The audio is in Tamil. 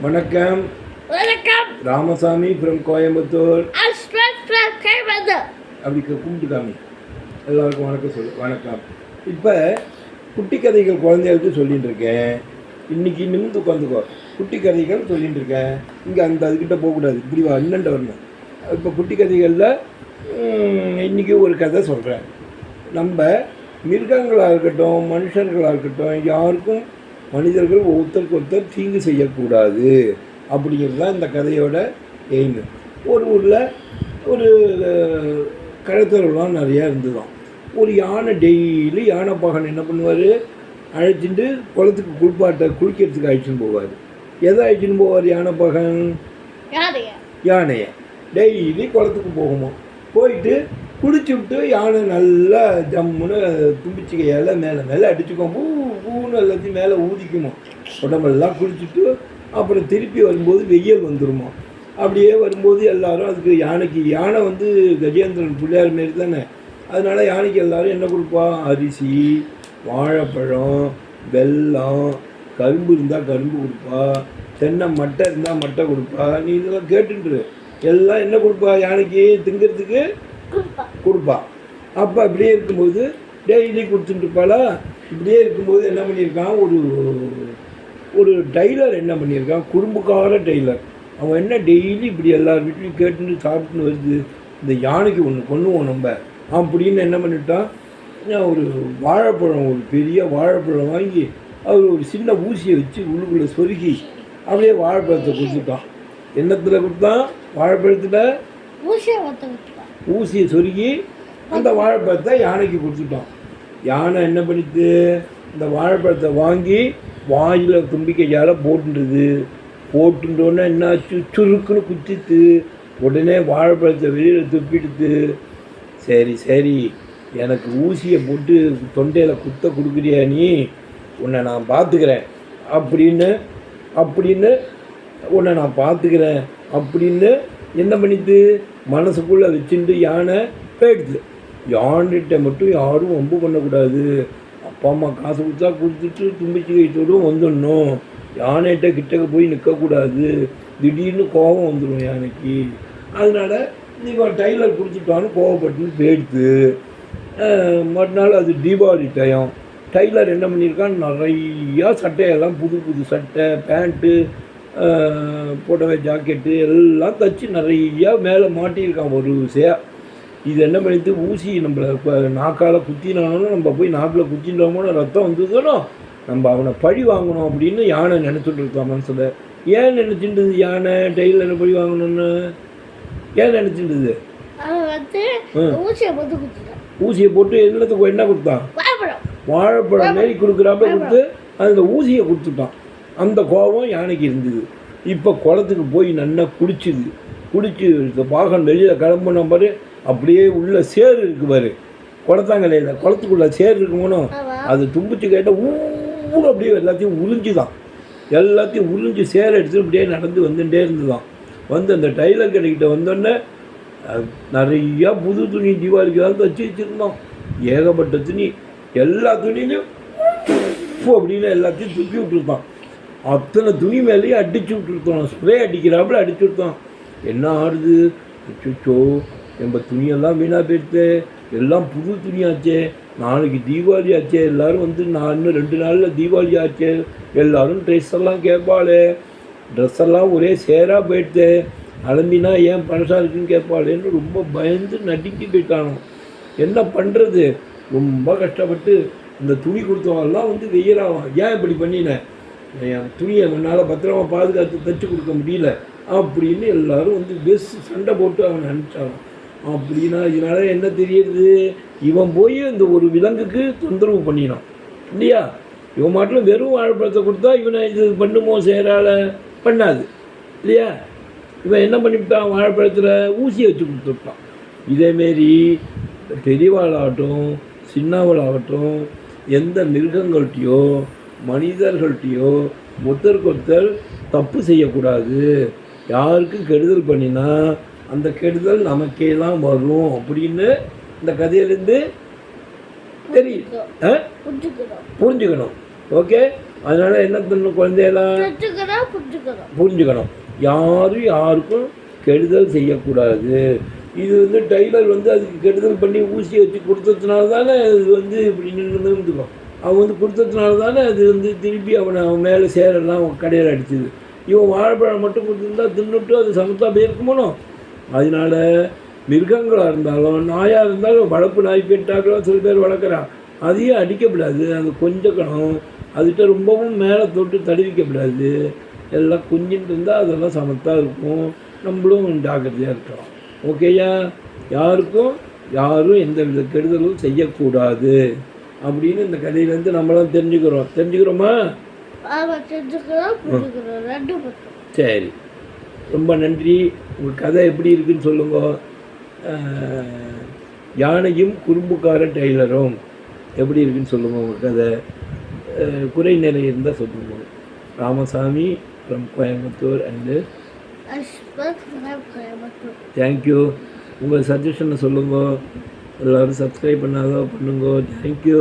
வணக்கம். வணக்கம். ராமசாமி ஃப்ரம் கோயம்புத்தூர். அப்படி கு- கும்பிட்டு காமி. எல்லாருக்கும் வணக்கம் சொல்லு வணக்கம். இப்போ குட்டி கதைகள் குழந்தைகளுக்கு சொல்லிட்டு இருக்கேன். இன்னைக்கு நிமிந்து உட்காந்துக்கோ. குட்டி கதைகள் சொல்லிட்டு இருக்கேன். இங்கே அந்த அதுக்கிட்ட போகக்கூடாது. இப்படி இன்னண்ட வரணும். இப்போ குட்டி கதைகளில் இன்னைக்கு ஒரு கதை சொல்கிறேன் நம்ம மிருகங்களாக இருக்கட்டும் மனுஷர்களாக இருக்கட்டும் யாருக்கும் மனிதர்கள் ஒருத்தருக்கு ஒருத்தர் தீங்கு செய்யக்கூடாது அப்படிங்கிறது தான் இந்த கதையோட எய்ம் ஒரு ஊரில் ஒரு கடத்தலாம் நிறையா இருந்துதான். ஒரு யானை டெய்லி யானை பாகன் என்ன பண்ணுவார்? அழைச்சிட்டு குளத்துக்கு குளிப்பாட்ட குளிக்கிறதுக்கு அழைச்சின்னு போவார். எதை அழைச்சின்னு போவார் யானை பாகன்? யானையை. டெய்லி குளத்துக்கு போகுமா போயிட்டு குளிச்சு விட்டு யானை நல்லா ஜம்முன்னு தும்பிச்சிக்கையால் மேலே மேலே அடிச்சுக்கும் பூ பூன்னு எல்லாத்தையும் மேலே ஊதிக்குமா? உடம்பெல்லாம் குளிச்சுட்டு அப்புறம் திருப்பி வரும்போது வெயில் வந்துருமா? அப்படியே வரும்போது எல்லாரும் அதுக்கு யானைக்கு யானை வந்து கஜேந்திரன் பிள்ளையார் மாரி தானே? அதனால யானைக்கு எல்லாரும் என்ன கொடுப்பா? அரிசி வாழைப்பழம் வெல்லம் கரும்பு இருந்தால் கரும்பு கொடுப்பா தென்னை மட்டை இருந்தால் மட்டை கொடுப்பா நீ இதெல்லாம் கேட்டுன்று எல்லாம் என்ன கொடுப்பா? யானைக்கு திங்கிறதுக்கு? கொடுப்பா. அப்போ அப்படியே இருக்கும்போது டெய்லி கொடுத்துட்டு இருப்பாளா? இப்படியே இருக்கும்போது என்ன பண்ணியிருக்கான்? ஒரு ஒரு டைலர் என்ன பண்ணியிருக்கான்? குறும்புக்கார டைலர் அவன் என்ன டெய்லி இப்படி எல்லார் வீட்லையும் கேட்டுட்டு சாப்பிட்டுன்னு வருது? இந்த யானைக்கு ஒன்று கொண்டுவோம் நம்ம. அப்படின்னு என்ன பண்ணிட்டான்? நான் ஒரு வாழைப்பழம் ஒரு பெரிய வாழைப்பழம் வாங்கி அவர் ஒரு சின்ன ஊசியை வச்சு உள்ளுக்குள்ளே சொருகி அப்படியே வாழைப்பழத்தை கொடுத்துட்டான். என்னத்தில் கொடுத்தான்? வாழைப்பழத்தில்? ஊசியை சொருகி அந்த வாழைப்பழத்தை யானைக்கு கொடுத்துட்டோம் யானை என்ன பண்ணிட்டு இந்த வாழைப்பழத்தை வாங்கி வாயில் தும்பிக்கையால் போட்டுன்றது போட்டுட்டோன்னே என்னாச்சு? சுருக்குன்னு குத்திட்டு உடனே வாழைப்பழத்தை வெளியில் துப்பிடுத்து சரி சரி. எனக்கு ஊசியை போட்டு தொண்டையில் குத்த கொடுக்குறியா நீ? உன்னை நான் பார்த்துக்கிறேன் அப்படின்னு அப்படின்னு உன்னை நான் பார்த்துக்கிறேன் அப்படின்னு என்ன பண்ணிட்டு மனசுக்குள்ளே வச்சுட்டு யானை போயிடுது. யானைகிட்ட மட்டும் யாரும் வம்பு பண்ணக்கூடாது. அப்பா அம்மா காசு கொடுத்தா கொடுத்துட்டு தும்பிச்சு கைத்தோடும் வந்துடணும். யானைகிட்ட கிட்டக்க போய் நிற்கக்கூடாது திடீர்னு கோபம் வந்துடும் யானைக்கு. அதனால் நீ டைலர் கொடுத்துட்டான்னு கோவப்பட்டுன்னு போயிடுது மறுநாள் அது தீபாவளி டயம் டைலர் என்ன பண்ணியிருக்கான்? நிறையா சட்டையெல்லாம் புது புது சட்டை பேண்ட்டு புடவை ஜாக்கெட்டு எல்லாம் தச்சு நிறையா மேலே மாட்டியிருக்கான் ஒரு விஷயா இது என்ன பண்ணிட்டு ஊசி நம்மளை இப்போ நாக்கால் குத்தினாலும் நம்ம போய் நாக்கில் குத்தினோமோ ரத்தம் வந்ததுனோ நம்ம அவனை பழி வாங்கணும் அப்படின்னு யானை நினச்சிட்டு இருக்கான் மனசில். ஏன் நினச்சிட்டு யானை? டெய்லரை பழி வாங்கணும்னு? ஏன் நினச்சிட்டு அவன் வந்து ம். ஊசியை போட்டு குத்துட்டான். ஊசியை போட்டு என்னத்துக்கு என்ன கொடுத்தான்? வாழைப்பழம். வாழைப்பழம் மாரி கொடுக்குறாப்ப கொடுத்து அதில் ஊசியை கொடுத்துட்டான். அந்த கோபம் யானைக்கு இருந்தது. இப்போ குளத்துக்கு போய் நல்லா குளிச்சுது. குளிச்சு இந்த பாகன் வெளியில் கிளம்புன பாரு அப்படியே உள்ள சேறு இருக்கு பாரு. குளத்தாங்கலையில் குளத்துக்குள்ள சேறு இருக்குமோனோ ஆமா. அது தும்பிச்சு கேட்டால் ஊடு அப்படியே எல்லாத்தையும் உறிஞ்சுதான். எல்லாத்தையும் உறிஞ்சு சேரை எடுத்து அப்படியே நடந்து வந்துட்டே இருந்துதான். வந்து அந்த டைலர் கடைக்கிட்ட வந்தோடனே நிறையா புது துணி தீபாவளிக்கு தான் தச்சு வச்சுருந்தோம். ஏகப்பட்ட துணி. எல்லா துணியிலையும் அப்படின்னு எல்லாத்தையும் தூக்கி விட்டுருத்தான் அத்தனை துணி மேலேயும் அடிச்சு விட்டுருத்தோம் ஸ்ப்ரே அடிக்கிறாப்புல அடிச்சு விட்டோம். என்ன ஆடுது அச்சோ நம்ம துணியெல்லாம் வீணாக போயிடுத்து எல்லாம் புது துணியாச்சே. நாளைக்கு தீபாவளி ஆச்சே. எல்லோரும் வந்து நான் இன்னும் ரெண்டு நாளில் தீபாவளி ஆச்சே. எல்லோரும் ட்ரெஸ் எல்லாம் கேட்பாளே ட்ரெஸ் எல்லாம் ஒரே சேராக போயிடுத்து அலம்பினா ஏன் பழசாக இருக்குன்னு கேட்பாளேன்னு ரொம்ப பயந்து நடுங்கி போயிட்டானோ. என்ன பண்ணுறது ரொம்ப கஷ்டப்பட்டு இந்த துணி கொடுத்தவங்கெல்லாம் வந்து வெயிலாகும் ஏன் இப்படி பண்ணினேன் என் துணியை என்னால் பத்திரமா பாதுகாத்து தச்சு கொடுக்க முடியல. அப்படின்னு எல்லாரும் வந்து பெஸ் சண்டை போட்டு அவனை அனுப்பிச்சாங்க. அப்படின்னா இதனால் என்ன தெரியுது? இவன் போய் இந்த ஒரு விலங்குக்கு தொந்தரவு பண்ணினான். இல்லையா? இவன் மாட்டில் வெறும் வாழைப்பழத்தை கொடுத்தா இவனை இது பண்ணுமோ செய்கிறால பண்ணாது. இல்லையா? இவன் என்ன பண்ணிவிட்டான்? வாழைப்பழத்தில் ஊசியை வச்சு கொடுத்துருப்பான். இதேமாரி பெரியவாளாகட்டும் சின்னவளாகட்டும் எந்த மிருகங்கள்கிட்டையோ மனிதர்கள்ட்டையோ ஒருத்தருக்கொருத்தர் தப்பு செய்யக்கூடாது. யாருக்கும் கெடுதல் பண்ணினா அந்த கெடுதல் நமக்கே தான் வரும் அப்படின்னு இந்த கதையிலேருந்து தெரியும் ஆ? புரிஞ்சுக்கணும். ஓகே? அதனால் என்ன பண்ணணும் குழந்தையெல்லாம்? புரிஞ்சுக்கணும். யாரும் யாருக்கும் கெடுதல் செய்யக்கூடாது. இது வந்து டைலர் வந்து அதுக்கு கெடுதல் பண்ணி ஊசி வச்சு கொடுத்ததுனால தானே அது வந்து இப்படி நின்று நின்றுக்கும் அவன் வந்து கொடுத்ததுனால தானே அது வந்து திருப்பி அவனை அவன் மேலே சேரெல்லாம் அவன் கடையில் அடிச்சுது. இவன் வாழைப்பழம் மட்டும் கொடுத்துருந்தா தின்னுட்டு அது சமத்தா போயிருக்குமோ அதனால மிருகங்களாக இருந்தாலும் நாயாக இருந்தாலும் வளர்ப்பு நாய் பெட்டாக்களும் சில பேர் வளர்க்குறான் அதையும் அடிக்கப்படாது. அது கொஞ்சக்கணும் அதுகிட்ட ரொம்பவும் மேலே தொட்டு தடுவிக்கப்படாது. எல்லாம் கொஞ்சின்ட்டு இருந்தால் அதெல்லாம் சமத்தாக இருக்கும். நம்மளும் ஜாக்கிரதையாக இருக்கலாம். ஓகேயா யாருக்கும் யாரும் எந்த வித கெடுதலும் செய்யக்கூடாது. அப்படின்னு இந்த கதையிலேருந்து நம்மளாம் தெரிஞ்சுக்கிறோம். தெரிஞ்சுக்கிறோமா? சரி. ரொம்ப நன்றி. உங்கள் கதை எப்படி இருக்குன்னு சொல்லுங்க. யானையும் குறும்புக்கார டெய்லரும். எப்படி இருக்குன்னு சொல்லுங்க உங்கள் கதை. குறை நிலை இருந்தால் சொல்லுங்க. Ramasamy from Coimbatore and thank you உங்கள் சஜஷனை சொல்லுங்க. எல்லோரும் சப்ஸ்கிரைப் பண்ணாதோ பண்ணுங்க. தேங்க்யூ